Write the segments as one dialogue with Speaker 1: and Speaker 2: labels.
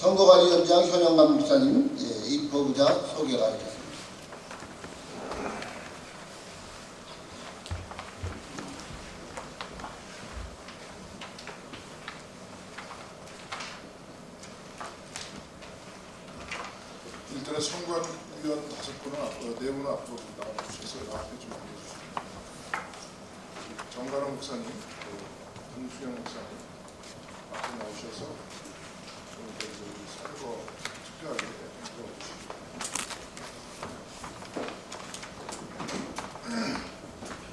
Speaker 1: 선거관리위원장 현영감 목사님 예, 입법의자 소개가 있겠습니다.
Speaker 2: 일단은 선관위원 다섯 분은 앞, 어, 네 분은 앞으로 나와 주셔서 앞에 좀 알려주시고 정가람 목사님, 그 김수영 목사님 앞에 나오셔서 좀 이제 우리 선거 투표하게 들어주시고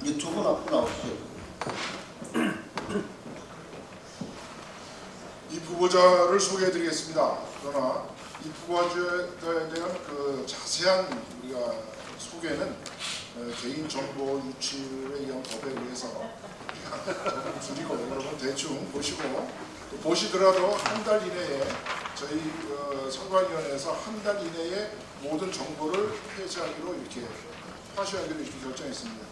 Speaker 1: 이두분 앞으로 나오시죠.
Speaker 2: 이 후보자를 소개해드리겠습니다. 그러나 이 후보자에 대한 그 자세한 우리가 소개는 어, 개인 정보 유출에 의한 법에 의해서 조금 줄이고 여러분 대충 보시고 또 보시더라도 한 달 이내에 저희 어, 선관위원회에서 한 달 이내에 모든 정보를 폐쇄하기로 이렇게 파쇄하기로 이렇게 결정했습니다.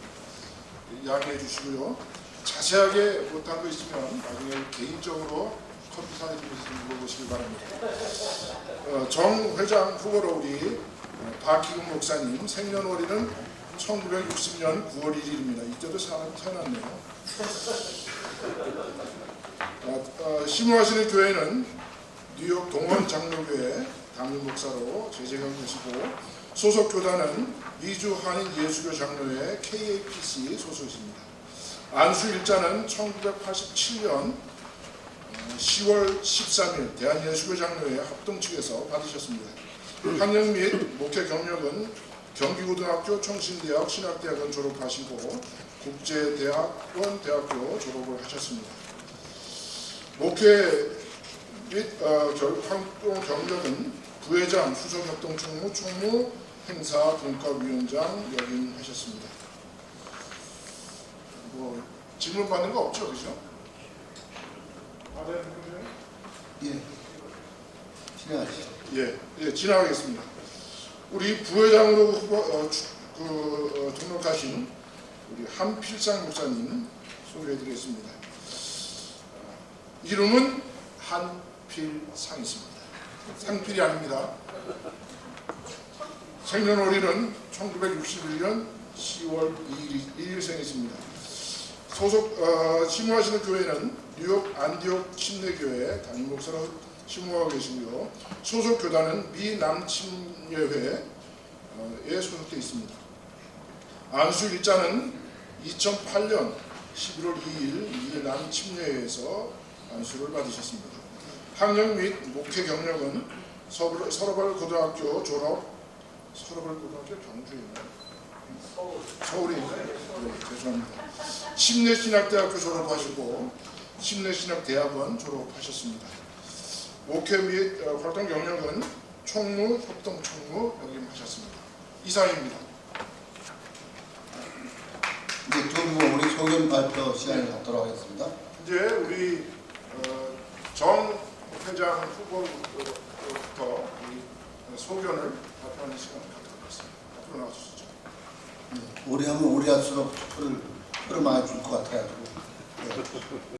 Speaker 2: 양해해 주시고요. 자세하게 못한 거 있으면 나중에 개인적으로 컴퓨터에 좀 물어보시기 바랍니다. 어, 정 회장 후보로 우리 어, 박희금 목사님 생년월일은 1960년 9월 1일입니다. 이때도 사람 태어났네요. 어, 어, 심호하시는 교회는 뉴욕 동원 장로교회 담임 목사로 재직하고 계시고 소속 교단은 미주 한인 예수교 장로회 KAPC 소속이십니다. 안수 일자는 1987년 10월 13일 대한예수교 장로회 합동 측에서 받으셨습니다. 학력 및 목회 경력은 경기고등학교 청신대학 신학대학원 졸업하시고 국제대학원 대학교 졸업을 하셨습니다. 목회 및 어, 결- 활동 경력은 부회장, 수석협동 총무, 총무, 행사, 분과위원장 역임하셨습니다. 뭐 질문 받는 거 없죠, 그죠? 받아야 되는 거죠?
Speaker 1: 예. 진행하시죠.
Speaker 2: 예, 예, 지나가겠습니다. 우리 부회장으로 후보, 어, 주- 그, 어, 등록하신 우리 한필상 목사님 소개해드리겠습니다. 어, 이름은 한필상이십니다. 상필이 아닙니다. 생년월일은 1961년 10월 2일, 2일 생이십니다. 소속 어, 심호하시는 교회는 뉴욕 안디옥 침례교회 담임 목사로 심호하고 계시고요. 소속 교단은 미 남침례회에 소속되어 있습니다. 안수 일자는 2008년 11월 2일 미 남침례회에서 안수를 받으셨습니다. 학력 및 목회 경력은 서울- 서러벌 고등학교 졸업 서러벌 고등학교 경주에 있나요? 서울에 있나요? 네, 죄송합니다. 심내신학대학교 졸업하시고 심내신학대학원 졸업하셨습니다. 목회 및 어, 활동 경력은 총무, 협동 총무 역임하셨습니다. 이상입니다.
Speaker 1: 이제 두 분 우리 소견 발표 시간을 갖도록 하겠습니다.
Speaker 2: 이제 우리 어, 정 회장 후보부터 우리 소견을 발표하는 시간을 갖도록 하겠습니다. 앞으로 나와주시죠.
Speaker 1: 오래 하면 오래 할수록 표를, 표를 많이 줄 것 같아가지고. 예.